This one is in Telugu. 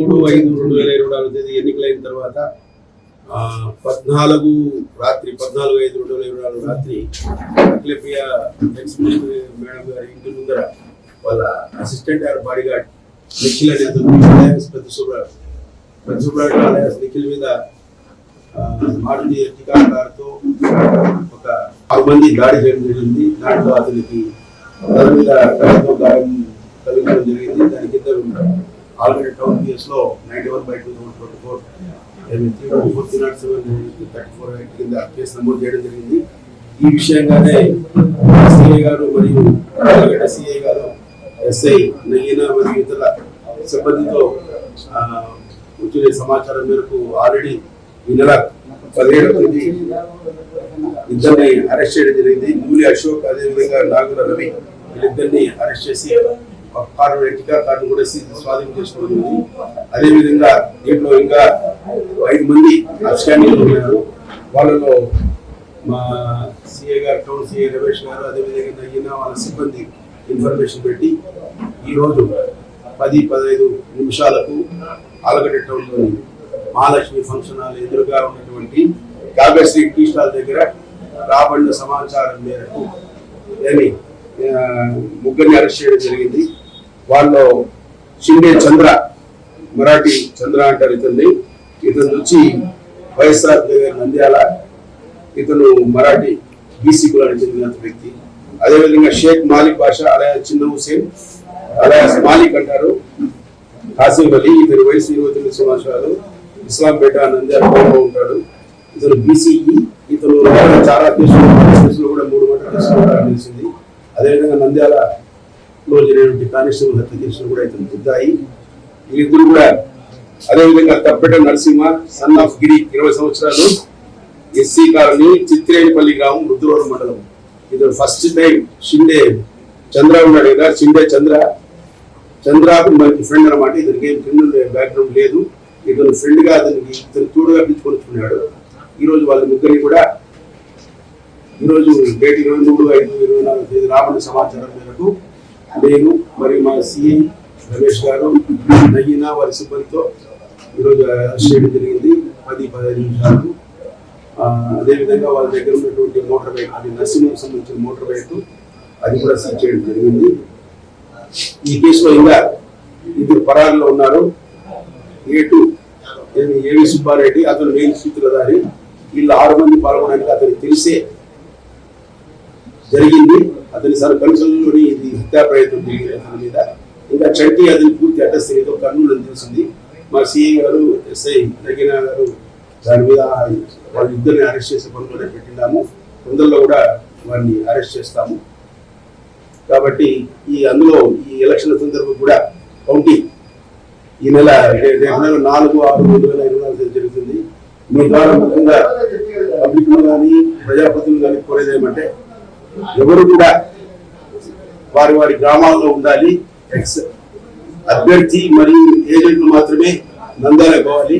మూడు ఐదు రెండు వేల ఇరవై నాలుగు తేదీ ఎన్నికలైన తర్వాత పద్నాలుగు రాత్రి పద్నాలుగు ఐదు రెండు వేల ఇరవై నాలుగు రాత్రి అఖిలప్రియ ఎక్స్ మేడం గారి ఇంటి ముందర వాళ్ళ assistant or bodyguard Nikhil అనే అతను ప్రతి పెద్ద సుబ్రాజ్ పెద్ద నిఖిల్ మీద ఆ, మారుతి ఎర్టికా ఒక ఆరు మంది దాడి చేయడం జరిగింది. దాంట్లో అతనికి తన మీద గాయం కలిగడం జరిగింది. దాని కింద ఉంటారు already town కేస్లో ninety one by two thousand twenty four. Forty nought seven thirty four act కింద కేసు నమోదు చేయడం జరిగింది. ఈ విషయంగానే సిఐ గారు మరియు సిఐ గారు ఎస్ఐ మరియు ఇతర సిబ్బందితో వచ్చిన సమాచారం మేరకు ఆల్రెడీ ఈ నెల పదిహేడు తేదీ ఇద్దరిని అరెస్ట్ చేయడం జరిగింది. మూలి అశోక్ అదేవిధంగా నాగుల రవి వీళ్ళిద్దరిని అరెస్ట్ చేసి కారు వ్యక్తిగా కారు కూడా స్వాధీనం చేసుకోవడం అదేవిధంగా దీంట్లో ఇంకా ఐదు మంది అబ్స్టాండింగ్ ఉన్నారు. వాళ్ళలో మా సిఏ గారు టౌన్ సిఏ రమేష్ గారు అదేవిధంగా నయ్యిన వాళ్ళ సిబ్బంది ఇన్ఫర్మేషన్ పెట్టి ఈరోజు పది పదహైదు నిమిషాలకు ఆలగడ్డ టౌన్లోని మహాలక్ష్మి ఫంక్షన్ హాల్ ఎదురుగా ఉన్నటువంటి కావ్యశ్రీ టీ స్టాల్ దగ్గర రాబడిన సమాచారం మేరకు ఏమి ముగ్గురిని అరెస్ట్ చేయడం జరిగింది. వాళ్ళు షిండే చంద్ర మరాఠీ చంద్ర అంటారు ఇతన్ని ఇతను వచ్చి వైఎస్ఆర్ దగ్గర నంద్యాల ఇతను మరాఠీ బీసీ కులానికి చెందిన వ్యక్తి. అదేవిధంగా షేక్ మాలిక్ భాష అలాగే చిన్న హుసేన్ అలాయా మాలిక్ అంటారు. కాసిఫ్ అలీ ఇతని వయసు ఇరవై తొమ్మిది సంవత్సరాలు. ఇస్లాంపేట నంద్యాలలో ఉంటాడు. ఇతను బీసీఈ ఇతను చాలా కేసులు కూడా మూడు గంటల కేసులు కూడా తెలిసింది అదేవిధంగా నంద్యాలలో జరిగినటువంటి కానిస్టేబుల్ హత్య కేసులు కూడా ఇతను బుద్ధాయి వీరిద్దరు కూడా అదేవిధంగా తప్పెట నరసింహ సన్ ఆఫ్ గిరి ఇరవై సంవత్సరాలు ఎస్సీ కాలనీ చిత్రేనిపల్లి గ్రామం రుద్రవరం మండలం. ఇది ఫస్ట్ టైం షిండే చంద్ర ఉన్నాడు కదా షిండే చంద్ర. చంద్ర మనకి ఫ్రెండ్ అనమాట ఇతనికి ఏం క్రిమినల్ బ్యాక్గ్రౌండ్ లేదు. ఇతను ఫ్రెండ్గా అతనికి ఇతను తోడుగా పిచ్చుకొచ్చుకున్నాడు ఈరోజు వాళ్ళ ముగ్గురిని కూడా ఈరోజు డేట్ ఇరవై మూడు ఐదు ఇరవై నాలుగు తేదీ రాబడిన సమాచారం మేరకు నేను మరియు మా సిఐ రమేష్ గారు నయ్యిన వారి సిబ్బందితో ఈరోజు అరెస్ట్ చేయడం జరిగింది. పది పదహైదు నిమిషాలు. అదేవిధంగా వాళ్ళ దగ్గర ఉన్నటువంటి మోటార్ బైక్ అది నర్సింగ్ సంబంధించిన మోటార్ బైక్ అది కూడా సీజ్ చేయడం జరిగింది. ఈ కేసులో ఇంకా ఇద్దరు పరారులో ఉన్నారు. ఏటు ఏవి సుబ్బారెడ్డి అతను మెయిన్ సూత్రధారి. వీళ్ళు ఆరు మంది పాల్గొనడానికి అతనికి తెలిసే జరిగింది. అతని సార్ కన్సల్లోని ఇది హత్యా ప్రయత్నం జరిగింది. అతని మీద ఇంకా చంటి అతని పూర్తి అడ్రస్ ఏదో కర్నూలు అని తెలిసింది. మా సిఐ గారు ఎస్ఐ నగిన గారు దాని మీద వాళ్ళు ఇద్దరిని అరెస్ట్ చేసే పనులు పెట్టినాము తొందరలో కూడా వారిని అరెస్ట్ చేస్తాము. కాబట్టి ఈ అందులో ఈ ఎలక్షన్ సందర్భం కూడా కౌంటింగ్ ఈ నెల రేపు నెల నాలుగు ఆరు రెండు వేల ఇరవై నాలుగు జరుగుతుంది. మీ ద్వారా ముఖ్యంగా పబ్లిక్ కానీ ప్రజాప్రతినిధులు కానీ కోరేదేమంటే ఎవరు కూడా వారి వారి గ్రామాల్లో ఉండాలి. ఎక్స్ అభ్యర్థి మరియు ఏజెంట్లు మాత్రమే నంద్యాల పోవాలి